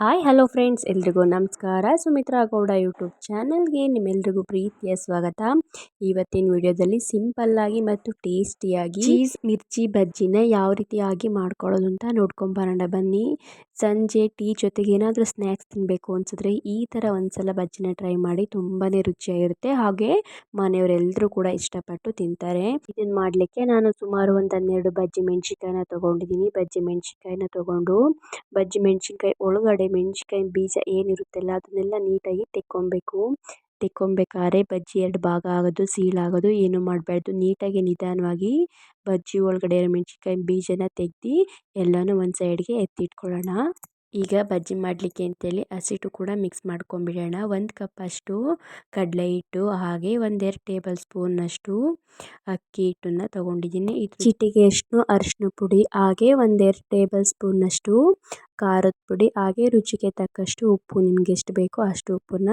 Hi hello friends ಎಲ್ರಿಗೂ ನಮಸ್ಕಾರ. Sumitra Gowda YouTube ಚಾನಲ್ಗೆ ನಿಮ್ಮೆಲ್ರಿಗೂ ಪ್ರೀತಿಯ ಸ್ವಾಗತ. ಇವತ್ತಿನ ವಿಡಿಯೋದಲ್ಲಿ ಸಿಂಪಲ್ಲಾಗಿ ಮತ್ತು ಟೇಸ್ಟಿಯಾಗಿ ಚೀಸ್ ಮಿರ್ಚಿ ಬಜ್ಜಿನ ಯಾವ ರೀತಿಯಾಗಿ ಮಾಡ್ಕೊಳ್ಳೋದು ಅಂತ ನೋಡ್ಕೊಂಬರೋಣ ಬನ್ನಿ. ಸಂಜೆ ಟೀ ಜೊತೆಗೆ ಏನಾದರೂ ಸ್ನ್ಯಾಕ್ಸ್ ತಿನ್ನಬೇಕು ಅನ್ಸಿದ್ರೆ ಈ ಥರ ಒಂದ್ಸಲ ಬಜ್ಜಿನ ಟ್ರೈ ಮಾಡಿ ತುಂಬಾ ರುಚಿಯಾಗಿರುತ್ತೆ. ಹಾಗೆ ಮನೆಯವರೆಲ್ಲರೂ ಕೂಡ ಇಷ್ಟಪಟ್ಟು ತಿಂತಾರೆ. ಇದನ್ನು ಮಾಡಲಿಕ್ಕೆ ನಾನು ಸುಮಾರು ಒಂದು ಹನ್ನೆರಡು ಬಜ್ಜಿ ಮೆಣಸಿನ್ಕಾಯಿನ ತೊಗೊಂಡಿದ್ದೀನಿ. ಬಜ್ಜಿ ಮೆಣಸಿನ್ಕಾಯಿನ ತೊಗೊಂಡು ಬಜ್ಜಿ ಮೆಣಸಿನ್ಕಾಯಿ ಒಳಗಡೆ ಮೆಣಸಿನ್ಕಾಯಿ ಬೀಜ ಏನಿರುತ್ತಲ್ಲ ಅದನ್ನೆಲ್ಲ ನೀಟಾಗಿ ತೆಕ್ಕೊಬೇಕು. ತೆಕ್ಕೊಬೇಕಾದ್ರೆ ಬಜ್ಜಿ ಎರಡು ಭಾಗ ಆಗೋದು ಸೀಳಾಗೋದು ಏನು ಮಾಡಬಾರ್ದು. ನೀಟಾಗಿ ನಿಧಾನವಾಗಿ ಬಜ್ಜಿ ಒಳಗಡೆ ಮೆಣ್ಸಿನ್ಕಾಯಿ ಬೀಜನ ತೆಗ್ದು ಎಲ್ಲನೂ ಒಂದು ಸೈಡ್ಗೆ ಎತ್ತಿಟ್ಕೊಳ್ಳೋಣ. ಈಗ ಬಜ್ಜಿ ಮಾಡಲಿಕ್ಕೆ ಅಂತೇಳಿ ಹಸಿಟ್ಟು ಕೂಡ ಮಿಕ್ಸ್ ಮಾಡ್ಕೊಂಬಿಡೋಣ. ಒಂದು ಕಪ್ ಅಷ್ಟು ಕಡಲೆ ಹಿಟ್ಟು, ಹಾಗೆ ಒಂದೆರಡು ಟೇಬಲ್ ಸ್ಪೂನಷ್ಟು ಅಕ್ಕಿ ಹಿಟ್ಟನ್ನು ತೊಗೊಂಡಿದ್ದೀನಿ. ಇದು ಚಿಟಿಗೆಯಷ್ಟು ಅರಿಶಿನ ಪುಡಿ, ಹಾಗೆ ಒಂದೆರಡು ಟೇಬಲ್ ಸ್ಪೂನಷ್ಟು ಖಾರದ ಪುಡಿ, ಹಾಗೆ ರುಚಿಗೆ ತಕ್ಕಷ್ಟು ಉಪ್ಪು ನಿಮ್ಗೆ ಎಷ್ಟು ಬೇಕೋ ಅಷ್ಟು ಉಪ್ಪನ್ನ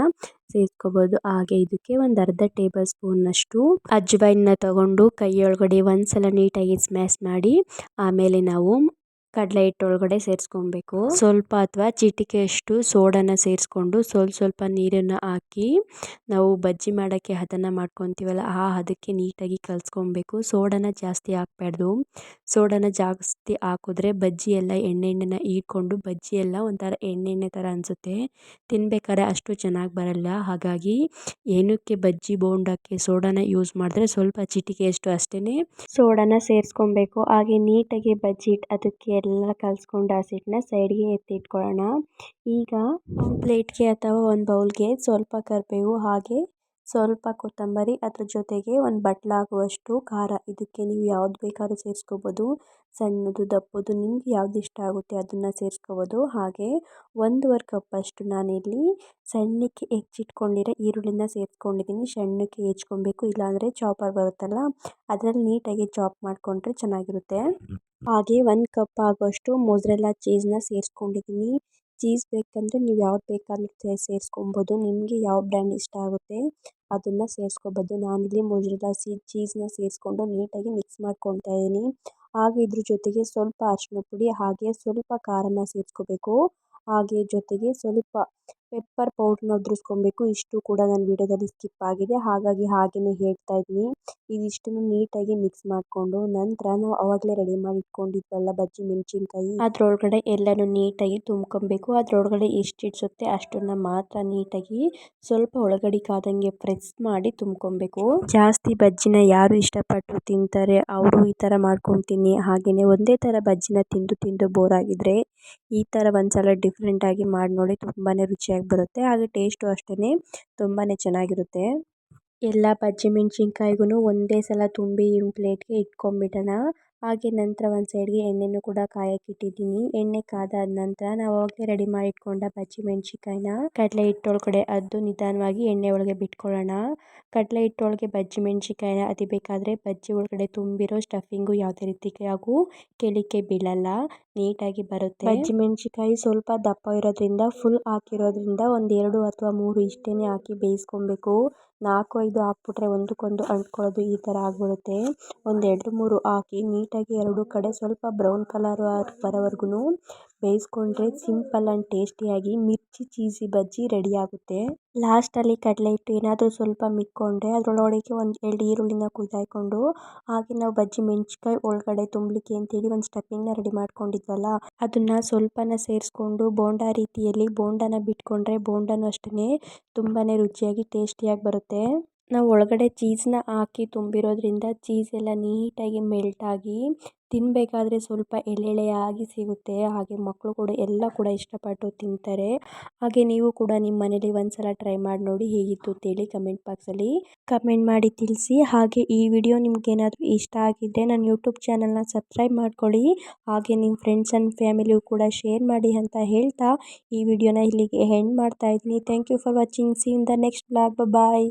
ಸೇರಿಸ್ಕೋಬೋದು ಹಾಗೆ ಇದಕ್ಕೆ ಒಂದು ಅರ್ಧ ಟೇಬಲ್ ಸ್ಪೂನಷ್ಟು ಅಜ್ವೈನ್ನ ತಗೊಂಡು ಕೈಯೊಳಗಡೆ ಒಂದ್ಸಲ ನೀಟಾಗಿ ಸ್ಮ್ಯಾಶ್ ಮಾಡಿ, ಆಮೇಲೆ ನಾವು ಕಡಲೆ ಹಿಟ್ಟು ಒಳಗಡೆ ಸೇರಿಸ್ಕೊಬೇಕು. ಸ್ವಲ್ಪ ಅಥವಾ ಚಿಟಿಕೆಯಷ್ಟು ಸೋಡಾನ ಸೇರಿಸ್ಕೊಂಡು ಸ್ವಲ್ಪ ಸ್ವಲ್ಪ ನೀರನ್ನು ಹಾಕಿ ನಾವು ಬಜ್ಜಿ ಮಾಡೋಕ್ಕೆ ಹದನ ಮಾಡ್ಕೊತೀವಲ್ಲ, ಆ ಹದಕ್ಕೆ ನೀಟಾಗಿ ಕಲಿಸ್ಕೊಬೇಕು. ಸೋಡಾನ ಜಾಸ್ತಿ ಹಾಕ್ಬಾರ್ದು. ಸೋಡಾನ ಜಾಸ್ತಿ ಹಾಕಿದ್ರೆ ಬಜ್ಜಿ ಎಲ್ಲ ಎಣ್ಣೆ ಎಣ್ಣೆನ ಬಜ್ಜಿ ಎಲ್ಲ ಒಂಥರ ಎಣ್ಣೆ ಎಣ್ಣೆ ಥರ ಅನಿಸುತ್ತೆ. ತಿನ್ಬೇಕಾದ್ರೆ ಅಷ್ಟು ಚೆನ್ನಾಗಿ ಬರಲ್ಲ. ಹಾಗಾಗಿ ಏನಕ್ಕೆ ಬಜ್ಜಿ ಬೋಂಡಕ್ಕೆ ಸೋಡಾನ ಯೂಸ್ ಮಾಡಿದ್ರೆ ಸ್ವಲ್ಪ ಚಿಟಿಕೆಯಷ್ಟು ಅಷ್ಟೇ ಸೋಡಾನ ಸೇರಿಸ್ಕೊಬೇಕು. ಹಾಗೆ ನೀಟಾಗಿ ಬಜ್ಜಿ ಅದಕ್ಕೆ ಎಲ್ಲ ಕಲಸ್ಕೊಂಡು ಆ ಸೈಡ್ಗೆ ಎತ್ತಿಟ್ಕೊಳ್ಳೋಣ. ಈಗ ಒಂದು ಪ್ಲೇಟ್ಗೆ ಅಥವಾ ಒಂದು ಬೌಲ್ಗೆ ಸ್ವಲ್ಪ ಕರಿಬೇವು, ಹಾಗೆ ಸ್ವಲ್ಪ ಕೊತ್ತಂಬರಿ ಅದ್ರ ಜೊತೆಗೆ ಒಂದು ಬಟ್ಲಾಗುವಷ್ಟು ಖಾರ. ಇದಕ್ಕೆ ನೀವು ಯಾವ್ದು ಬೇಕಾದ್ರೂ ಸೇರಿಸ್ಕೋಬೋದು. ಸಣ್ಣದು, ದಪ್ಪದು, ನಿಮ್ಗೆ ಯಾವ್ದು ಇಷ್ಟ ಆಗುತ್ತೆ ಅದನ್ನು ಸೇರಿಸ್ಕೋಬೋದು. ಹಾಗೆ ಒಂದೂವರೆ ಕಪ್ಪಷ್ಟು ನಾನಿಲ್ಲಿ ಸಣ್ಣಕ್ಕೆ ಹೆಚ್ಚಿಟ್ಕೊಂಡಿರೋ ಈರುಳ್ಳಿನ ಸೇರಿಸ್ಕೊಂಡಿದ್ದೀನಿ. ಸಣ್ಣಕ್ಕೆ ಹೆಚ್ಕೊಬೇಕು, ಇಲ್ಲಾಂದರೆ ಚಾಪರ್ ಬರುತ್ತಲ್ಲ, ಅದರಲ್ಲಿ ನೀಟಾಗಿ ಚಾಪ್ ಮಾಡಿಕೊಂಡ್ರೆ ಚೆನ್ನಾಗಿರುತ್ತೆ. ಹಾಗೆ ಒಂದು ಕಪ್ ಆಗೋಷ್ಟು ಮೊಸರೆಲ್ಲ ಚೀಸ್ನ ಸೇರಿಸ್ಕೊಂಡಿದ್ದೀನಿ ಚೀಸ್ ಬೇಕಂದರೆ ನೀವು ಯಾವ್ದು ಬೇಕಾದ್ರೂ ಸೇರಿಸ್ಕೊಬೋದು. ನಿಮಗೆ ಯಾವ ಬ್ರ್ಯಾಂಡ್ ಇಷ್ಟ ಆಗುತ್ತೆ ಅದನ್ನು ಸೇರಿಸ್ಕೋಬೋದು. ನಾನಿಲ್ಲಿ ಮೊಸರೆಲ್ಲ ಸಿ ಚೀಸ್ನ ಸೇರಿಸ್ಕೊಂಡು ನೀಟಾಗಿ ಮಿಕ್ಸ್ ಮಾಡ್ಕೊತಾ ಇದ್ದೀನಿ ಹಾಗೆ ಇದ್ರ ಜೊತೆಗೆ ಸ್ವಲ್ಪ ಅರಿಶಿನ ಪುಡಿ ಹಾಗೆ ಸ್ವಲ್ಪ ಖಾರನ ಸೇರಿಸ್ಕೋಬೇಕು. ಹಾಗೆ ಜೊತೆಗೆ ಸ್ವಲ್ಪ ಪೆಪ್ಪರ್ ಪೌಡ್ರನ್ನ ಉದುರಿಸ್ಕೊಬೇಕು. ಇಷ್ಟು ಕೂಡ ನನ್ನ ವೀಡಿಯೋದಲ್ಲಿ ಸ್ಕಿಪ್ ಆಗಿದೆ. ಹಾಗಾಗಿ ಹಾಗೆಯೇ ಹೇಳ್ತಾ ಇದ್ದೀನಿ ಇದಿಷ್ಟನ್ನು ನೀಟಾಗಿ ಮಿಕ್ಸ್ ಮಾಡಿಕೊಂಡು ನಂತರ ನಾವು ಆವಾಗಲೇ ರೆಡಿ ಮಾಡಿ ಇಟ್ಕೊಂಡಿದ್ವಲ್ಲ ಬಜ್ಜಿ ಮೆಣಸಿನ್ಕಾಯಿ. ಅದರೊಳಗಡೆ ಎಲ್ಲನೂ ನೀಟಾಗಿ ತುಂಬ್ಕೊಬೇಕು. ಅದರೊಳಗಡೆ ಎಷ್ಟು ಇಡ್ಸುತ್ತೆ ಅಷ್ಟನ್ನು ಮಾತ್ರ ನೀಟಾಗಿ ಸ್ವಲ್ಪ ಒಳಗಡೆ ಕಾದಂಗೆ ಪ್ರೆಸ್ ಮಾಡಿ ತುಂಬ್ಕೊಬೇಕು. ಜಾಸ್ತಿ ಬಜ್ಜಿನ ಯಾರು ಇಷ್ಟಪಟ್ಟು ತಿಂತಾರೆ ಅವರು ಈ ಥರ ಮಾಡ್ಕೊತೀನಿ. ಹಾಗೆಯೇ ಒಂದೇ ಥರ ಬಜ್ಜಿನ ತಿಂದು ತಿಂದು ಬೋರ್ ಆಗಿದ್ರೆ ಈ ಥರ ಒಂದ್ಸಲ ಡಿಫ್ರೆಂಟಾಗಿ ಮಾಡಿ ನೋಡಿ ತುಂಬಾ ರುಚಿಯಾಗಿ ಬರುತ್ತೆ, ಹಾಗೆ ಟೇಸ್ಟು ಅಷ್ಟೇ ತುಂಬಾ ಚೆನ್ನಾಗಿರುತ್ತೆ. ಎಲ್ಲ ಬಜ್ಜಿ ಮೆಣಸಿನ್ಕಾಯಿಗೂ ಒಂದೇ ಸಲ ತುಂಬಿ ಪ್ಲೇಟ್ಗೆ ಇಟ್ಕೊಂಡ್ಬಿಡೋಣ ಹಾಗೆ ನಂತರ ಒಂದು ಸೈಡ್ಗೆ ಎಣ್ಣೆನೂ ಕೂಡ ಕಾಯಕ್ಕೆ ಇಟ್ಟಿದ್ದೀನಿ. ಎಣ್ಣೆ ಕಾದಾದ ನಂತರ ನಾವು ಅವಾಗಲೇ ರೆಡಿ ಮಾಡಿ ಇಟ್ಕೊಂಡ ಬಜ್ಜಿ ಮೆಣಸಿನ್ಕಾಯಿನ ಕಡಲೆ ಹಿಟ್ಟೊಳಗಡೆ ಅದು ನಿಧಾನವಾಗಿ ಎಣ್ಣೆ ಒಳಗೆ ಬಿಟ್ಕೊಳ್ಳೋಣ. ಕಡಲೆ ಹಿಟ್ಟೊಳಗೆ ಬಜ್ಜಿ ಮೆಣಸಿನ್ಕಾಯಿನ ಅದಿಬೇಕಾದ್ರೆ ಬಜ್ಜಿ ಒಳಗಡೆ ತುಂಬಿರೋ ಸ್ಟಫಿಂಗು ಯಾವುದೇ ರೀತಿಯಾಗೂ ಕೆಳಕ್ಕೆ ಬೀಳಲ್ಲ. ನೀಟಾಗಿ ಬರುತ್ತೆ. ಬಜ್ಜಿ ಮೆಣಸಿನ್ಕಾಯಿ ಸ್ವಲ್ಪ ದಪ್ಪ ಇರೋದ್ರಿಂದ ಫುಲ್ ಹಾಕಿರೋದ್ರಿಂದ ಒಂದೆರಡು ಅಥವಾ ಮೂರು ಇಷ್ಟೇ ಹಾಕಿ ಬೇಯಿಸ್ಕೊಬೇಕು. ನಾಲ್ಕು, ಐದು ಹಾಕ್ಬಿಟ್ರೆ ಒಂದಕ್ಕೊಂದು ಅಂಟ್ಕೊಳ್ಳೋದು ಈ ಥರ ಆಗಿಬಿಡುತ್ತೆ. ಒಂದೆರಡು ಮೂರು ಹಾಕಿ ನೀಟಾಗಿ ಎರಡು ಕಡೆ ಸ್ವಲ್ಪ ಬ್ರೌನ್ ಕಲರ್ ಬರೋವರೆಗೂ ಬೇಯಿಸ್ಕೊಂಡ್ರೆ ಸಿಂಪಲ್ ಆ್ಯಂಡ್ ಟೇಸ್ಟಿಯಾಗಿ ಮಿರ್ಚಿ, ಚೀಸಿ ಬಜ್ಜಿ ರೆಡಿ ಆಗುತ್ತೆ ಲಾಸ್ಟಲ್ಲಿ ಕಡಲೆ ಹಿಟ್ಟು ಏನಾದರೂ ಸ್ವಲ್ಪ ಮಿಕ್ಕೊಂಡ್ರೆ ಅದರೊಳಗೆ ಒಂದು ಎರಡು ಈರುಳ್ಳಿನ ಕುದಾಯ್ಕೊಂಡು ಹಾಗೆ ನಾವು ಬಜ್ಜಿ ಮೆಣ್ಸಿನ್ಕಾಯಿ ಒಳಗಡೆ ತುಂಬಲಿಕ್ಕೆ ಅಂತೇಳಿ ಒಂದು ಸ್ಟಫಿಂಗ್ನ ರೆಡಿ ಮಾಡ್ಕೊಂಡಿದ್ವಲ್ಲ, ಅದನ್ನು ಸ್ವಲ್ಪನ ಸೇರಿಸ್ಕೊಂಡು ಬೋಂಡ ರೀತಿಯಲ್ಲಿ ಬೋಂಡನ ಬಿಟ್ಕೊಂಡ್ರೆ ಬೋಂಡನೂ ಅಷ್ಟೇ ತುಂಬಾ ರುಚಿಯಾಗಿ ಟೇಸ್ಟಿಯಾಗಿ ಬರುತ್ತೆ. ನಾವು ಒಳಗಡೆ ಚೀಸ್ನ ಹಾಕಿ ತುಂಬಿರೋದ್ರಿಂದ ಚೀಸ್ ಎಲ್ಲ ನೀಟಾಗಿ ಮೆಲ್ಟಾಗಿ ತಿನ್ನಬೇಕಾದ್ರೆ ಸ್ವಲ್ಪ ಎಳೆ ಎಳೆಯಾಗಿ ಸಿಗುತ್ತೆ. ಹಾಗೆ ಮಕ್ಕಳು ಕೂಡ, ಎಲ್ಲ ಕೂಡ ಇಷ್ಟಪಟ್ಟು ತಿಂತಾರೆ. ಹಾಗೆ ನೀವು ಕೂಡ ನಿಮ್ಮ ಮನೇಲಿ ಒಂದ್ಸಲ ಟ್ರೈ ಮಾಡಿ ನೋಡಿ ಹೇಗಿತ್ತು ಅಂತೇಳಿ ಕಮೆಂಟ್ ಬಾಕ್ಸಲ್ಲಿ ಕಮೆಂಟ್ ಮಾಡಿ ತಿಳಿಸಿ. ಹಾಗೆ ಈ ವಿಡಿಯೋ ನಿಮ್ಗೇನಾದರೂ ಇಷ್ಟ ಆಗಿದ್ದರೆ ನನ್ನ ಯೂಟ್ಯೂಬ್ ಚಾನಲ್ನ ಸಬ್ಸ್ಕ್ರೈಬ್ ಮಾಡ್ಕೊಳ್ಳಿ. ಹಾಗೆ ನಿಮ್ಮ ಫ್ರೆಂಡ್ಸ್ ಆ್ಯಂಡ್ ಫ್ಯಾಮಿಲಿಯು ಕೂಡ ಶೇರ್ ಮಾಡಿ ಅಂತ ಹೇಳ್ತಾ ಈ ವಿಡಿಯೋನ ಇಲ್ಲಿಗೆ ಹೆಂಡ್ ಮಾಡ್ತಾ ಇದ್ದೀನಿ. Thank you for watching see in the next blog bye